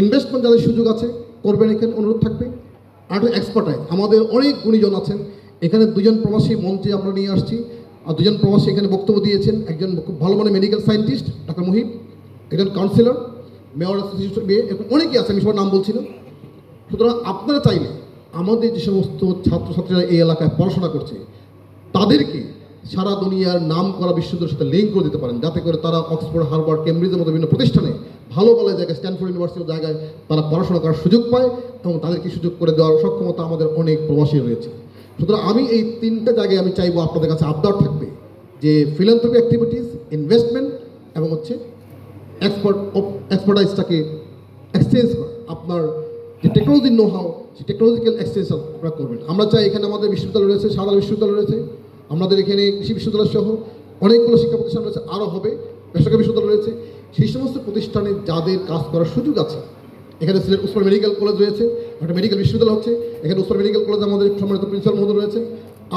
Investment যাদের সুযোগ আছে, করবেন এখানে অনুরোধ থাকবে। আর একটা এক্সপার্টাইজ আমাদের অনেক গুণীজন আছেন। এখানে দুজন প্রবাসী মন্ত্রী আমরা নিয়ে আসছি। আর দুজন প্রবাসী এখানে বক্তব্য দিয়েছেন। একজন খুব ভালো মানে মেডিকেল সায়েন্টিস্ট ডাক্তার মুহিব, একজন কাউন্সিলর মেয়র অ্যাসোসিয়েশন এরকম অনেকেই আছে, আমি সবার নাম বলছি না। সুতরাং আপনারা চাইলে আমাদের যে সমস্ত ছাত্রছাত্রীরা এই এলাকায় পড়াশোনা করছে, তাদেরকে সারা দুনিয়ার নাম করা বিশ্ববিদ্যালয়ের সাথে লিঙ্ক করে দিতে পারেন। যাতে করে তারা অক্সফোর্ড, হার্ভার্ড, কেমব্রিজের মতো বিভিন্ন প্রতিষ্ঠানে ভালো ভালো জায়গায়, স্ট্যানফোর্ড ইউনিভার্সিটির জায়গায় তারা পড়াশোনা করার সুযোগ পায় এবং তাদেরকে সুযোগ করে দেওয়ার সক্ষমতা আমাদের অনেক প্রবাসী রয়েছে। সুতরাং আমি এই তিনটা জায়গায় আমি চাইব আপনাদের কাছে আবদার থাকবে যে ফিলান্থ্রপি অ্যাক্টিভিটিস ইনভেস্টমেন্ট এবং হচ্ছে এক্সপার্ট এক্সপার্টাইজটাকে এক্সচেঞ্জ করা। আপনার যে টেকনোলজি নো হাও সেই টেকনোলজিক্যাল এক্সচেঞ্জ আপনারা করবেন। আমরা চাই এখানে আমাদের বিশ্ববিদ্যালয় রয়েছে সাদা বিশ্ববিদ্যালয় রয়েছে আমাদের এখানে কৃষি বিশ্ববিদ্যালয় সহ অনেকগুলো শিক্ষা প্রতিষ্ঠান রয়েছে, আরও হবে, বেসরকারি বিশ্ববিদ্যালয় রয়েছে। সেই সমস্ত প্রতিষ্ঠানে যাদের কাজ করার সুযোগ আছে, এখানে সিলেট উসমান মেডিকেল কলেজ রয়েছে, একটা মেডিকেল বিশ্ববিদ্যালয় হচ্ছে, এখানে উসমান মেডিকেল কলেজ আমাদের সম্মানিত প্রিন্সিপাল মহোদয় রয়েছে।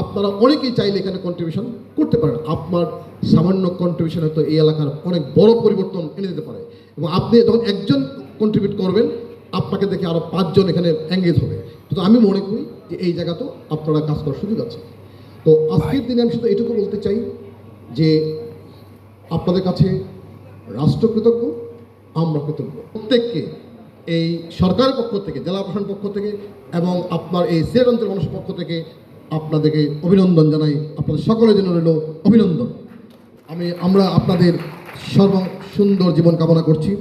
আপনারা অনেকেই চাইলে এখানে কন্ট্রিবিউশন করতে পারেন। আপনার সামান্য কন্ট্রিবিউশন হয়তো এই এলাকার অনেক বড় পরিবর্তন এনে দিতে পারে। এবং আপনি যখন একজন কন্ট্রিবিউট করবেন, আপনাকে দেখে আরও পাঁচজন এখানে এঙ্গেজ হবে। তো আমি মনে করি যে এই জায়গাতেও আপনারা কাজ করার সুযোগ আছে। তো আজকের দিনে আমি শুধু এটুকু বলতে চাই যে আপনাদের কাছে রাষ্ট্র কৃতজ্ঞ, আমরা কৃতজ্ঞ। প্রত্যেককে এই সরকারের পক্ষ থেকে, জেলা প্রশাসন পক্ষ থেকে এবং আপনার এই সিলেট অঞ্চল মানুষের পক্ষ থেকে আপনাদেরকে অভিনন্দন জানাই। আপনাদের সকলের জন্য রইল অভিনন্দন। আমি, আমরা আপনাদের সর্ব সুন্দর জীবন কামনা করছি।